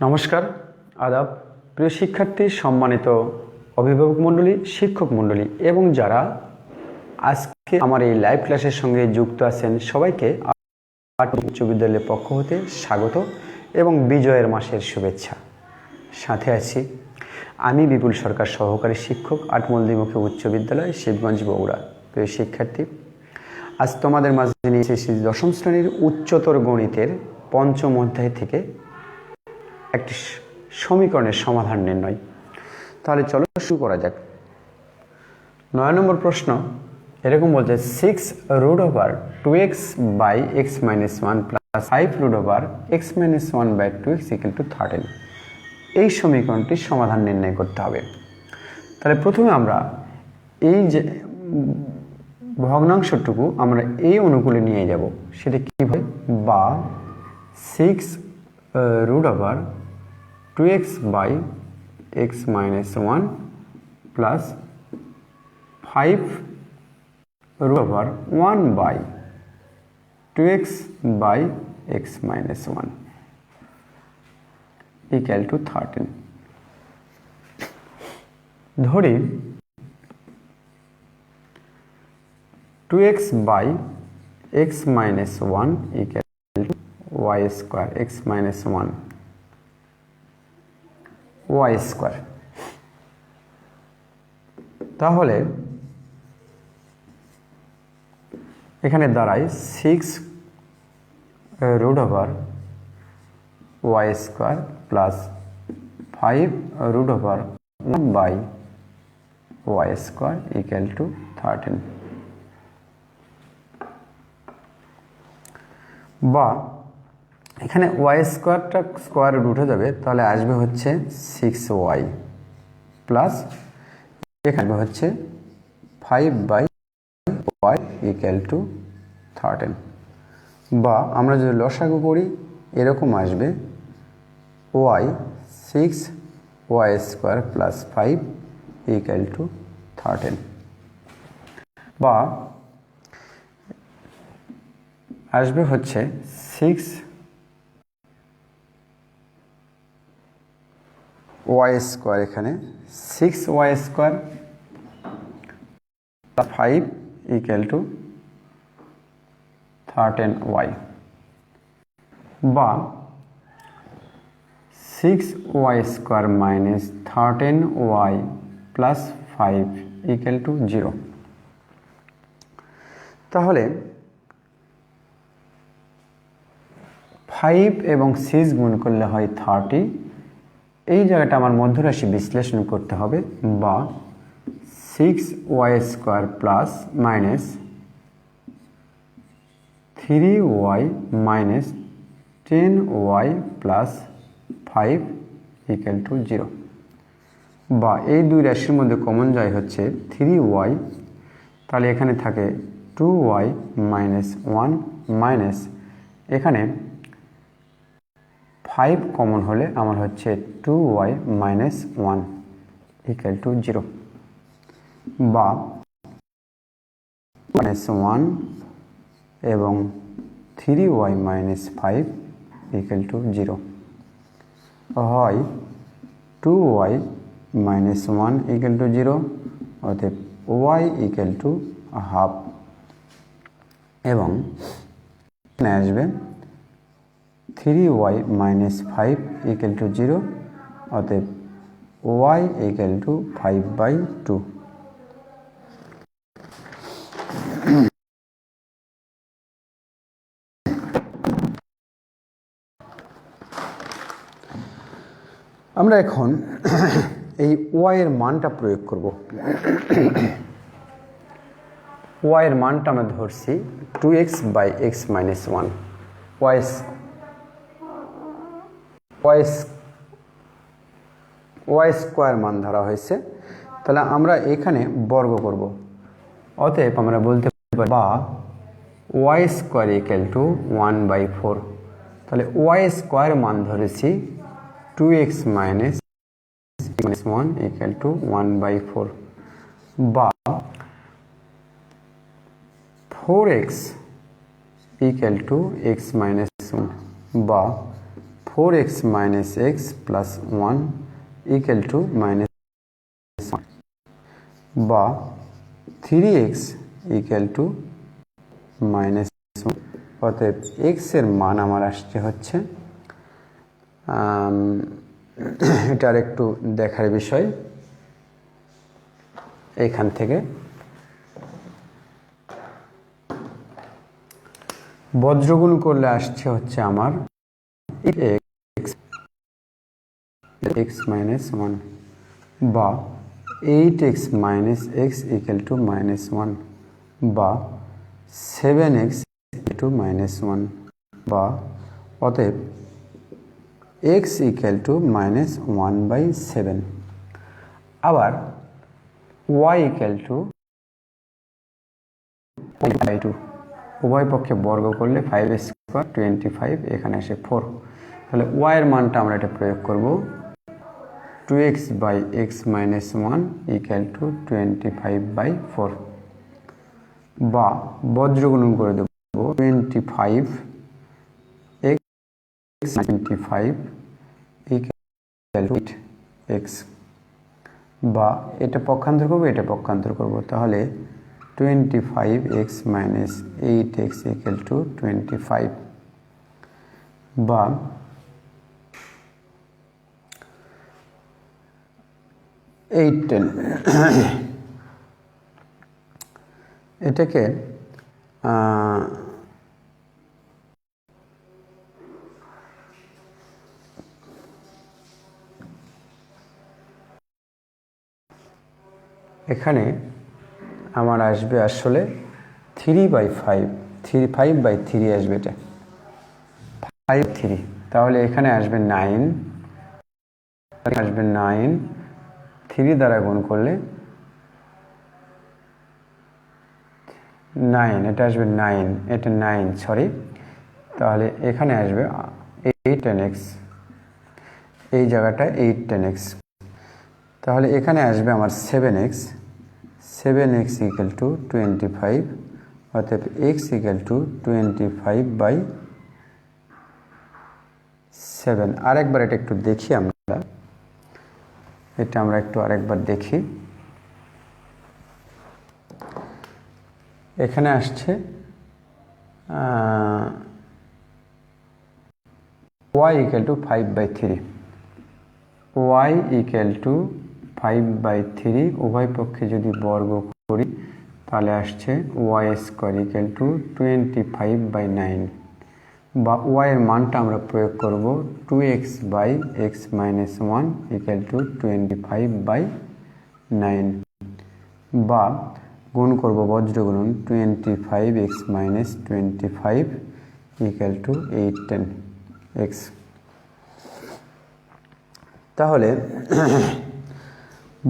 নমস্কার, আদাব। প্রিয় শিক্ষার্থী, সম্মানিত অভিভাবক মণ্ডলী, শিক্ষক মণ্ডলী, এবং যারা আজকে আমার এই লাইভ ক্লাসের সঙ্গে যুক্ত আছেন, সবাইকে উচ্চ বিদ্যালয়ের পক্ষ হতে স্বাগত এবং বিজয়ের মাসের শুভেচ্ছা। সাথে আছি আমি বিপুল সরকার সহকারী শিক্ষক আটমলদিমুখী উচ্চ বিদ্যালয়, শিবগঞ্জ বগুড়া। প্রিয় শিক্ষার্থী, আজ তোমাদের মাঝে নিয়ে এসেছি দশম শ্রেণির উচ্চতর গণিতের পঞ্চম অধ্যায় থেকে একটি সমীকরণের সমাধান নির্ণয়। তাহলে চলো শুরু করা যাক। নয় নম্বর প্রশ্ন, এরকম বলছে six root over two x by x minus one plus five root over x minus one by two x equal to thirteen এই সমীকরণটির সমাধান নির্ণয় করতে হবে। তাহলে প্রথমে আমরা এই যে, ভগ্নাংশটুকু আমরা এই অনুকূলে নিয়ে যাব। সেটা কীভাবে বা six root over 2x by x minus 1 plus 5 root over 1 by 2x by x minus 1 equal to 13 ধরি 2x by x minus 1 equal to y square x minus 1 y square তাহলে এখানে দাঁড়ায় six root over Y square plus five root over one by Y square equal to thirteen বা এখানে Y স্কোয়ারটা square রুটে যাবে, তাহলে আসবে হচ্ছে সিক্স ওয়াই প্লাস এখানে হচ্ছে five by Y equal to thirteen বা আমরা যদি লসাগু করি, এরকম আসবে Y six Y square plus five equal to thirteen বা আসবে হচ্ছে সিক্স ওয়াই স্কোয়ার এখানে। Six Y square five equal to thirteen Y. বা six Y square minus thirteen Y plus five equal to zero তাহলে five এবং six গুণ করলে হয় থার্টি এই জায়গাটা আমার মধ্যরাশি বিশ্লেষণ করতে হবে বা six Y square plus minus three Y minus ten Y plus five equal to zero বা এই দুই রাশির মধ্যে কমন যায় হচ্ছে থ্রি ওয়াই তাহলে এখানে থাকে two y minus one minus এখানে ফাইভ কমন হলে আমার হচ্ছে two y minus one equal to zero বা মাইনাস ওয়ান এবং three y minus five equal to zero হয় two y minus one equal to zero অতএব ওয়াই ইকুয়াল টু হাফ এবং আসবে three y minus five equal to zero অতএব y equal to five by two আমরা এখন এই ওয়াইয়ের মানটা প্রয়োগ করব। ওয়াইয়ের মানটা আমরা ধরছি two x by x minus one y's y's y square মান ধরা হয়েছে। তাহলে আমরা এখানে বর্গ করব। অতএব আমরা বলতে পারি বা y square equal to one by four. তাহলে ওয়াই স্কোয়ার মান ধরেছি two x minus minus one equal to one by four. বা four x equal to x minus one. বা four x minus x plus one equal to minus বা three x equal to minus অতএব এক্সের মান আমার আসছে হচ্ছে আম, এটা আর একটু দেখার বিষয়। এখান থেকে। বজ্রগুণ করলে আসছে হচ্ছে আমার এক্স মাইনাস ওয়ান বা eight x minus x equal to minus one বা seven x to minus one বা অতএব x equal to minus one by seven. আবার y equal to by two উভয় পক্ষে বর্গ করলে ফাইভ স্কোয়ার টোয়েন্টি ফাইভ এখানে আসে ফোর। তাহলে ওয়াইয়ের মানটা আমরা এটা প্রয়োগ করব two x by x minus one equal to twenty five by four বা বজ্রগুণন করে দেব twenty five x twenty five equal to x বা এটা পক্ষান্তর করব, এটা পক্ষান্তর করব। তাহলে twenty five x minus eight x equal to twenty five বা এইট টেন এটাকে এখানে আমার আসবে আসলে three by five three five by three আসবে এটা। ফাইভ থ্রি তাহলে এখানে আসবে নাইন আসবে নাইন থ্রি দ্বারা গুণ করলে নাইন, এটা আসবে নাইন, এটা নাইন সরি তাহলে এখানে আসবে এইট টেন এক্স এই জায়গাটা এইট টেন এক্স তাহলে এখানে আসবে আমার seven x seven x equal to twenty five অর্থাৎ x equal to twenty five by seven আরেকবার এটা একটু দেখি আমরা। এটা আমরা একটু আরেকবার দেখি। এখানে আসছে y equal to five by three y equal to five by three উভয় পক্ষে যদি বর্গ করি, তাহলে আসছে y square equal to twenty five by nine বা ওয়াইয়ের মানটা আমরা প্রয়োগ করব two x by x minus one equal to twenty five by nine বা গুণ করব বজ্র গুণন twenty five x minus twenty five equal to eight ten x তাহলে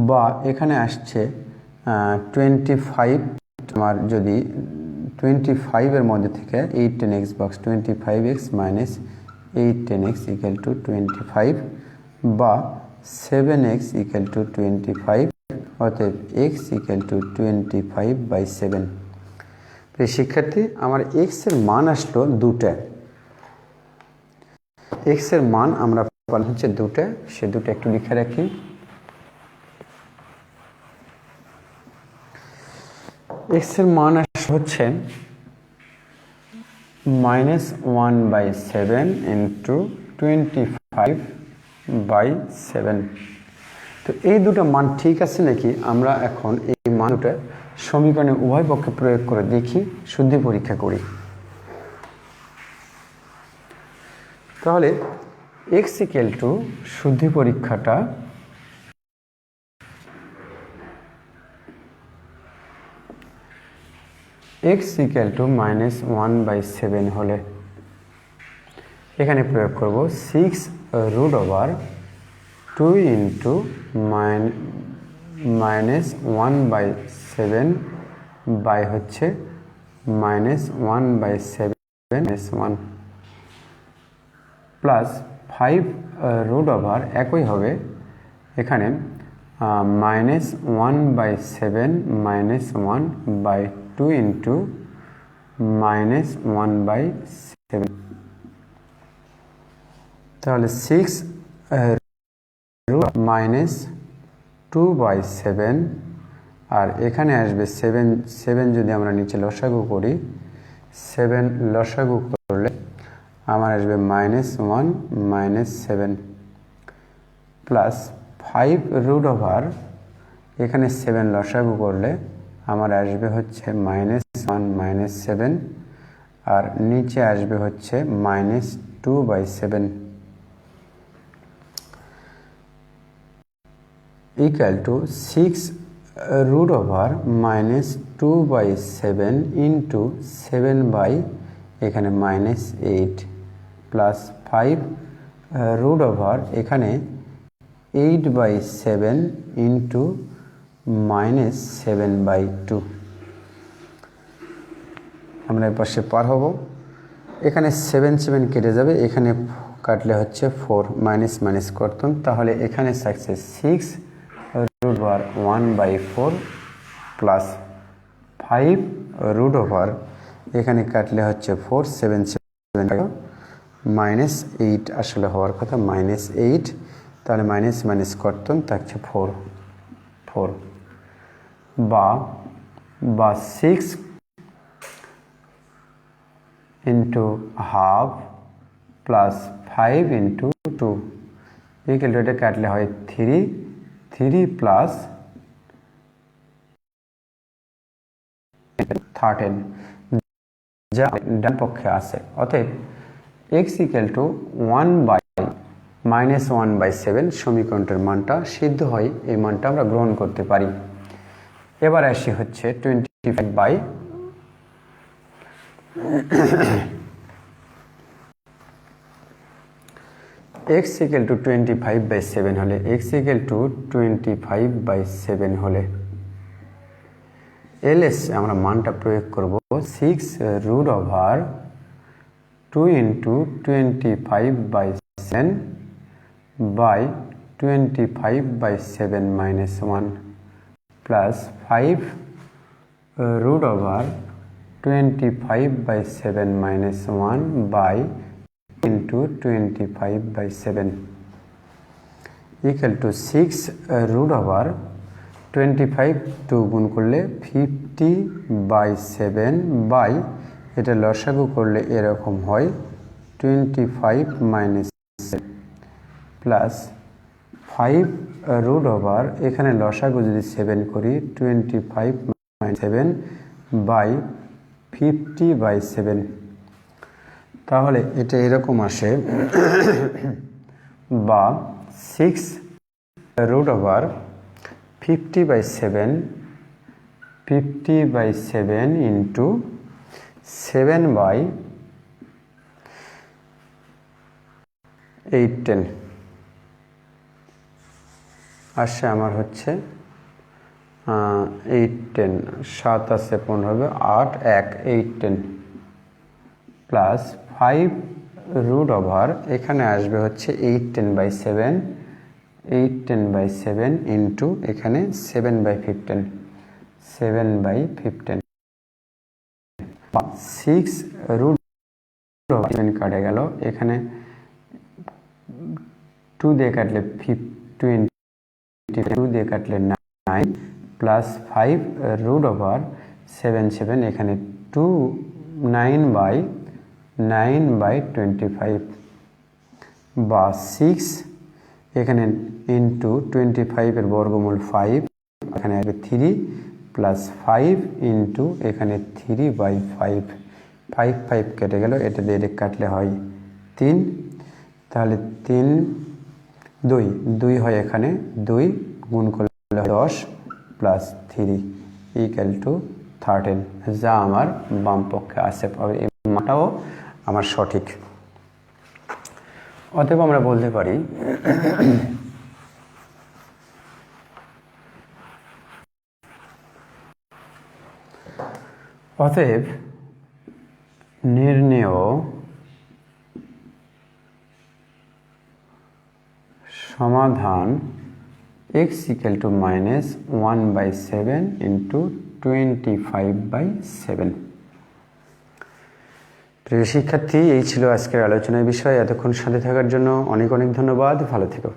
বা এখানে আসছে টোয়েন্টি ফাইভ আমার যদি টোয়েন্টি ফাইভের মধ্যে থেকে eight ten x box twenty five x minus eight ten x equal to twenty five বা seven x equal to twenty five অতএব x equal to twenty five by seven প্রিয় শিক্ষার্থী, আমার এক্সের মান আসলো দুটা। এক্সের মান আমরা পালাম হচ্ছে দুটা, সে দুটো একটু লিখে রাখি। এক্সের মান হচ্ছে minus one by seven into twenty five by seven তো এই দুটো মান ঠিক আছে নাকি? আমরা এখন এই মান দুটো সমীকরণে উভয় পক্ষে প্রয়োগ করে দেখি, শুদ্ধি পরীক্ষা করি। তাহলে এক্স ইকেল টু শুদ্ধি পরীক্ষাটা x equal to minus one by seven হলে এখানে প্রয়োগ করব six root over two into mine minus one by seven by হচ্ছে minus one by seven minus one plus five root over একই হবে এখানে minus one by seven minus one by two into minus one by seven তাহলে six minus two by seven আর এখানে আসবে seven seven যদি আমরা নিচে লসাগু করি সেভেন লসাগু করলে আমার আসবে minus one minus seven plus five root over এখানে সেভেন লসাগু করলে আমার আসবে হচ্ছে মাইনাস ওয়ান মাইনাস সেভেন আর নিচে আসবে হচ্ছে minus two by seven equal to 6 root over minus 2 by 7 into 7 by, এখানে minus eight plus five root over এখানে eight by seven into minus seven by two. আমরা এর পাশে পার হব। এখানে সেভেন সেভেন কেটে যাবে। এখানে কাটলে হচ্ছে ফোর মাইনাস মাইনাস করতাম তাহলে এখানে success six root over one by four plus five root over এখানে কাটলে হচ্ছে four seven seven minus eight আসলে হওয়ার কথা। মাইনাস এইট তাহলে মাইনাস মাইনাস করতাম থাকছে ফোর ফোর বা বা six into half plus five into two এই ক্যালকুলেটার কাটলে হয় থ্রি থ্রি প্লাস থার্টিন যা ডান পক্ষে আছে। অতএব x equal to one by minus one by seven সমীকরণটার মানটা সিদ্ধ হয়, এই মানটা আমরা গ্রহণ করতে পারি। এবার আসি হচ্ছে twenty five by x equal to twenty five by seven হলে x equal to twenty five by seven হলে এলএস আমরা মানটা প্রয়োগ করব six root over two into twenty five by seven by twenty five by seven minus one five root over twenty five by seven minus one by into twenty five by seven equal to six root over twenty five two গুণ করলে fifty by seven by এটা লসাগু করলে এরকম হয় twenty five minus plus five root over এখানে লসাগু যদি সেভেন করি twenty five minus seven by fifty by seven তাহলে এটা এরকম আসে, বা six root over fifty by seven fifty by seven into seven by eight ten আসছে আমার হচ্ছে এইট টেন সাত আছে পনেরো হবে, আট, এক eight ten plus five root over এখানে আসবে হচ্ছে eight ten by seven eight ten by seven into এখানে seven by fifteen seven by fifteen six root কাটে গেল, এখানে টু দিয়ে কাটলে ফিফ টোয়েন্টি টু দিয়ে কাটলে nine plus five root over seven seven এখানে two nine by nine by twenty five বা সিক্স এখানে ইন্টু টোয়েন্টি ফাইভের বর্গমূল ফাইভ এখানে আসবে থ্রি প্লাস ফাইভ ইন্টু এখানে three by five five five কেটে গেল, এটা দিয়ে কাটলে হয় তিন, তাহলে তিন দুই দুই হয় এখানে, দুই গুণ করলে দশ plus three equal to thirteen যা আমার বাম পক্ষে আসে এই মাটাও আমার সঠিক। অতএব আমরা বলতে পারি অতএব নির্ণেয় সমাধান x equal to minus one by seven into twenty five by seven প্রিয় শিক্ষার্থী, এই ছিল আজকের আলোচনার বিষয়। এতক্ষণ সাথে থাকার জন্য অনেক অনেক ধন্যবাদ। ভালো থেকো।